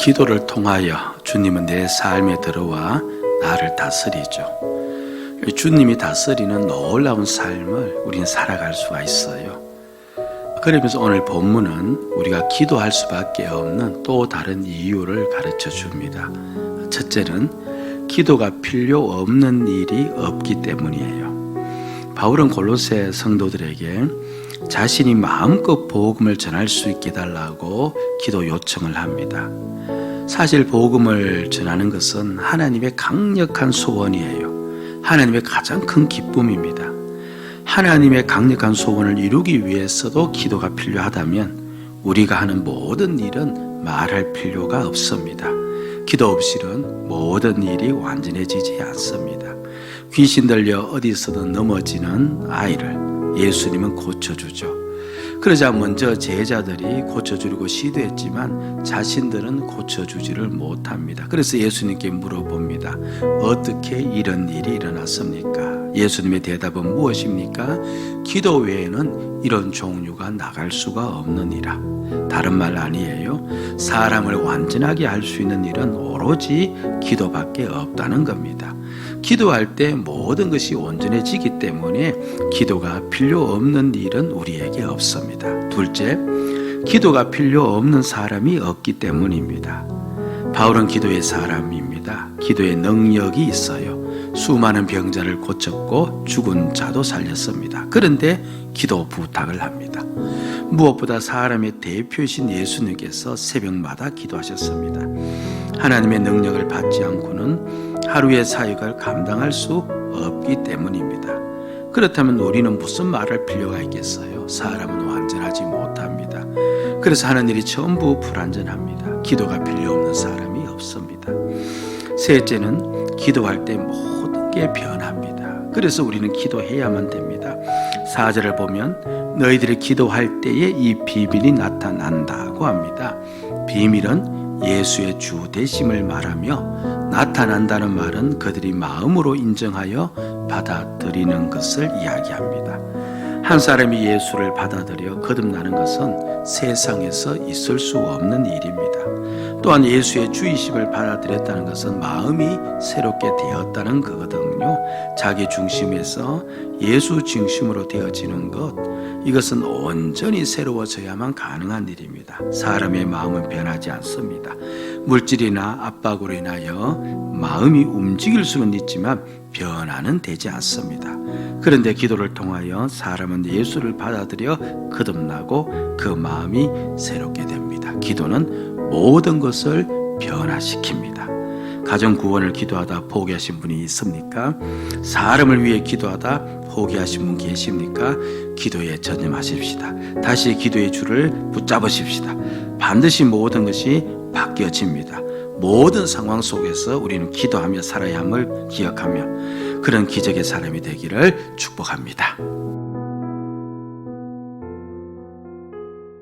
기도를 통하여 주님은 내 삶에 들어와 나를 다스리죠. 주님이 다스리는 놀라운 삶을 우리는 살아갈 수가 있어요. 그러면서 오늘 본문은 우리가 기도할 수밖에 없는 또 다른 이유를 가르쳐 줍니다. 첫째는 기도가 필요 없는 일이 없기 때문이에요. 바울은 골로새 성도들에게 자신이 마음껏 복음을 전할 수 있게 달라고 기도 요청을 합니다. 사실 복음을 전하는 것은 하나님의 강력한 소원이에요. 하나님의 가장 큰 기쁨입니다. 하나님의 강력한 소원을 이루기 위해서도 기도가 필요하다면 우리가 하는 모든 일은 말할 필요가 없습니다. 기도 없이는 모든 일이 완전해지지 않습니다. 귀신 들려 어디서든 넘어지는 아이를 예수님은 고쳐주죠. 그러자 먼저 제자들이 고쳐주려고 시도했지만 자신들은 고쳐주지를 못합니다. 그래서 예수님께 물어봅니다. 어떻게 이런 일이 일어났습니까? 예수님의 대답은 무엇입니까? 기도 외에는 이런 종류가 나갈 수가 없느니라. 다른 말 아니에요. 사람을 완전하게 할 수 있는 일은 오로지 기도밖에 없다는 겁니다. 기도할 때 모든 것이 온전해지기 때문에 기도가 필요 없는 일은 우리에게 없습니다. 둘째, 기도가 필요 없는 사람이 없기 때문입니다. 바울은 기도의 사람입니다. 기도의 능력이 있어요. 수많은 병자를 고쳤고 죽은 자도 살렸습니다. 그런데 기도 부탁을 합니다. 무엇보다 사람의 대표이신 예수님께서 새벽마다 기도하셨습니다. 하나님의 능력을 받지 않고는 하루의 사역을 감당할 수 없기 때문입니다. 그렇다면 우리는 무슨 말할 필요가 있겠어요? 사람은 완전하지 못합니다. 그래서 하는 일이 전부 불완전합니다. 기도가 필요 없는 사람이 없습니다. 셋째는 기도할 때 모든 게 변합니다. 그래서 우리는 기도해야만 됩니다. 사절을 보면 너희들이 기도할 때에 이 비밀이 나타난다고 합니다. 비밀은 예수의 주 되심을 말하며 나타난다는 말은 그들이 마음으로 인정하여 받아들이는 것을 이야기합니다. 한 사람이 예수를 받아들여 거듭나는 것은 세상에서 있을 수 없는 일입니다. 또한 예수의 주의심을 받아들였다는 것은 마음이 새롭게 되었다는 거거든 요. 자기 중심에서 예수 중심으로 되어지는 것, 이것은 온전히 새로워져야만 가능한 일입니다. 사람의 마음은 변하지 않습니다. 물질이나 압박으로 인하여 마음이 움직일 수는 있지만 변화는 되지 않습니다. 그런데 기도를 통하여 사람은 예수를 받아들여 거듭나고 그 마음이 새롭게 됩니다. 기도는 모든 것을 변화시킵니다. 가정 구원을 기도하다 포기하신 분이 있습니까? 사람을 위해 기도하다 포기하신 분 계십니까? 기도에 전념하십시다. 다시 기도의 줄을 붙잡으십시다. 반드시 모든 것이 바뀌어집니다. 모든 상황 속에서 우리는 기도하며 살아야 함을 기억하며 그런 기적의 사람이 되기를 축복합니다.